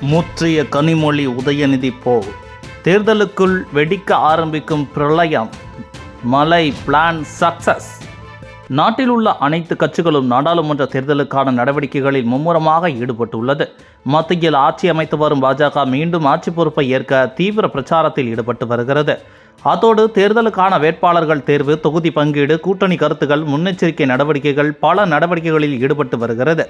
மூற்றிய கனிமொழி உதயநிதி போ. தேர்தலுக்குள் வெடிக்க ஆரம்பிக்கும் பிரளயம். மலை பிளான் சக்சஸ் நாட்டில் உள்ள அனைத்து கட்சிகளும் நாடாளுமன்ற தேர்தலுக்கான நடவடிக்கைகளில் மும்முரமாக ஈடுபட்டுள்ளது. மத்தியில் ஆட்சி அமைத்து வரும் பாஜக மீண்டும் ஆட்சி பொறுப்பை ஏற்க தீவிர பிரச்சாரத்தில் ஈடுபட்டு வருகிறது. அதோடு தேர்தலுக்கான வேட்பாளர்கள் தேர்வு தொகுதி பங்கீடு கூட்டணி கருத்துகள் முன்னெச்சரிக்கை நடவடிக்கைகள் பல நடவடிக்கைகளில் ஈடுபட்டு வருகிறது.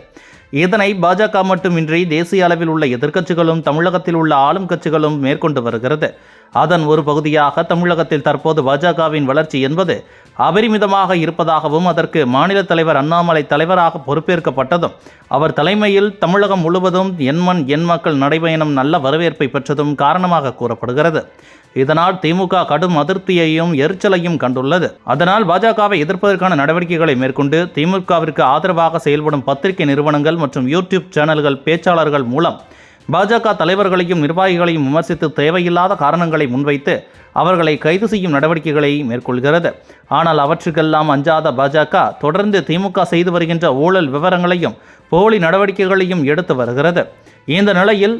இதனை பாஜக மட்டுமின்றி தேசிய அளவில் உள்ள எதிர்க்கட்சிகளும் தமிழகத்தில் உள்ள ஆளும் கட்சிகளும் மேற்கொண்டு வருகிறது. அதன் ஒரு பகுதியாக தமிழகத்தில் தற்போது பாஜகவின் வளர்ச்சி என்பது அபரிமிதமாக இருப்பதாகவும் அதற்கு மாநில தலைவர் அண்ணாமலை தலைவராக பொறுப்பேற்கப்பட்டதும் அவர் தலைமையில் தமிழகம் முழுவதும் எண்மண் எண் மக்கள் நடைபயணம் நல்ல வரவேற்பை பெற்றதும் காரணமாக கூறப்படுகிறது. இதனால் திமுக கடும் அதிருப்தியையும் எரிச்சலையும் கண்டுள்ளது. அதனால் பாஜகவை எதிர்ப்பதற்கான நடவடிக்கைகளை மேற்கொண்டு திமுகவிற்கு ஆதரவாக செயல்படும் பத்திரிகை நிறுவனங்கள் மற்றும் யூடியூப் சேனல்கள் பேச்சாளர்கள் மூலம் பாஜக தலைவர்களையும் நிர்வாகிகளையும் விமர்சித்து தேவையில்லாத காரணங்களை முன்வைத்து அவர்களை கைது செய்யும் நடவடிக்கைகளை மேற்கொள்கிறது. ஆனால் அவற்றுக்கெல்லாம் அஞ்சாத பாஜக தொடர்ந்து திமுக செய்து வருகின்ற ஊழல் விவரங்களையும் போலி நடவடிக்கைகளையும் எடுத்து வருகிறது. இந்த நிலையில்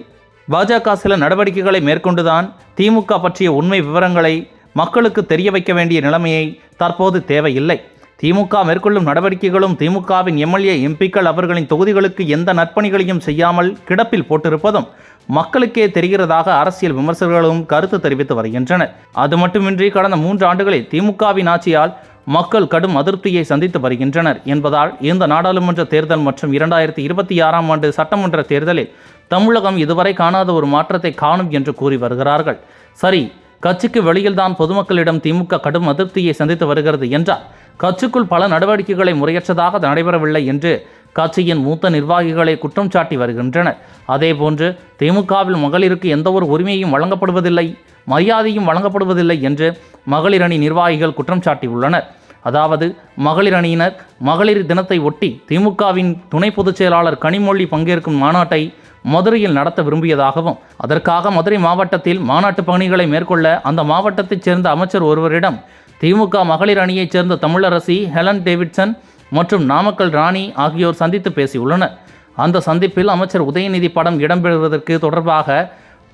பாஜக சில நடவடிக்கைகளை மேற்கொண்டுதான் திமுக பற்றிய உண்மை விவரங்களை மக்களுக்கு தெரிய வைக்க வேண்டிய நிலைமையை தற்போது தேவையில்லை. திமுக மேற்கொள்ளும் நடவடிக்கைகளும் திமுகவின் எம்எல்ஏ எம்பிக்கள் அவர்களின் தொகுதிகளுக்கு எந்த நற்பணிகளையும் செய்யாமல் கிடப்பில் போட்டிருப்பதும் மக்களுக்கே தெரிகிறதாக அரசியல் விமர்சகர்களும் கருத்து தெரிவித்து வருகின்றனர். அது மட்டுமின்றி கடந்த மூன்று ஆண்டுகளில் திமுகவின் ஆட்சியால் மக்கள் கடும் அதிருப்தியை சந்தித்து வருகின்றனர் என்பதால் இந்த நாடாளுமன்ற தேர்தல் மற்றும் இரண்டாயிரத்தி இருபத்தி ஆறாம் ஆண்டு சட்டமன்ற தேர்தலில் தமிழகம் இதுவரை காணாத ஒரு மாற்றத்தை காணும் என்று கூறி வருகிறார்கள். சரி கட்சிக்கு வெளியில்தான் பொதுமக்களிடம் திமுக கடும் அதிருப்தியை சந்தித்து வருகிறது என்றார். கட்சிக்குள் பல நடவடிக்கைகளை முறையற்றதாக நடைபெறவில்லை என்று கட்சியின் மூத்த நிர்வாகிகளை குற்றம் சாட்டி வருகின்றனர். அதேபோன்று திமுகவில் மகளிருக்கு எந்தவொரு உரிமையும் வழங்கப்படுவதில்லை மரியாதையும் வழங்கப்படுவதில்லை என்று மகளிர் அணி நிர்வாகிகள் குற்றம் சாட்டியுள்ளனர். அதாவது மகளிர் அணியினர் மகளிர் தினத்தை ஒட்டி திமுகவின் துணை பொதுச் செயலாளர் கனிமொழி பங்கேற்கும் மாநாட்டை மதுரையில் நடத்த விரும்பியதாகவும் அதற்காக மதுரை மாவட்டத்தில் மாநாட்டு பணிகளை மேற்கொள்ள அந்த மாவட்டத்தைச் சேர்ந்த அமைச்சர் ஒருவரிடம் திமுக மகளிர் அணியைச் சேர்ந்த தமிழரசி ஹெலன் டேவிட்சன் மற்றும் நாமக்கல் ராணி ஆகியோர் சந்தித்து பேசியுள்ளனர். அந்த சந்திப்பில் அமைச்சர் உதயநிதி படம் இடம்பெறுவதற்கு தொடர்பாக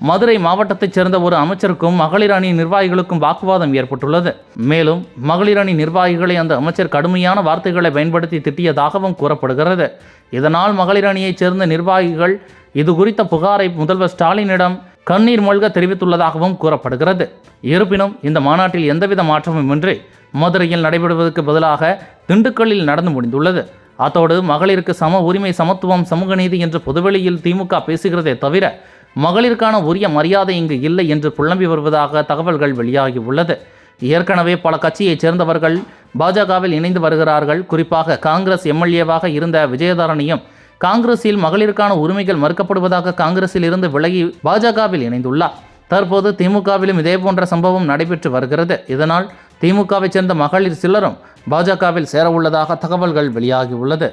மதுரை மாவட்டத்தைச் சேர்ந்த ஒரு அமைச்சருக்கும் மகளிர் அணி நிர்வாகிகளுக்கும் வாக்குவாதம் ஏற்பட்டுள்ளது. மேலும் மகளிர் அணி நிர்வாகிகளை அந்த அமைச்சர் கடுமையான வார்த்தைகளை பயன்படுத்தி திட்டியதாகவும் கூறப்படுகிறது. இதனால் மகளிர் அணியைச் சேர்ந்த நிர்வாகிகள் இது குறித்த புகாரை முதல்வர் ஸ்டாலினிடம் கண்ணீர் மல்க தெரிவித்துள்ளதாகவும் கூறப்படுகிறது. இருப்பினும் இந்த மாநாட்டில் எந்தவித மாற்றமுமின்றி மதுரையில் நடைபெறுவதற்கு பதிலாக திண்டுக்கல்லில் நடந்து முடிந்துள்ளது. அத்தோடு மகளிருக்கு சம உரிமை சமத்துவம் சமூக நீதி என்று பொதுவெளியில் திமுக பேசுகிறதே தவிர மகளிருக்கான உரிய மரியாதை இங்கு இல்லை என்று புலம்பி வருவதாக தகவல்கள் வெளியாகி உள்ளது. ஏற்கனவே பல கட்சியைச் சேர்ந்தவர்கள் பாஜகவில் இணைந்து வருகிறார்கள். குறிப்பாக காங்கிரஸ் எம்எல்ஏவாக இருந்த விஜயதாரணியும் காங்கிரஸில் மகளிருக்கான உரிமைகள் மறுக்கப்படுவதாக காங்கிரஸில் இருந்து விலகி பாஜகவில் இணைந்துள்ளார். தற்போது திமுகவிலும் இதேபோன்ற சம்பவம் நடைபெற்று வருகிறது. இதனால் திமுகவைச் சேர்ந்த மகளிர் சிலரும் பாஜகவில் சேரவுள்ளதாக தகவல்கள் வெளியாகியுள்ளது.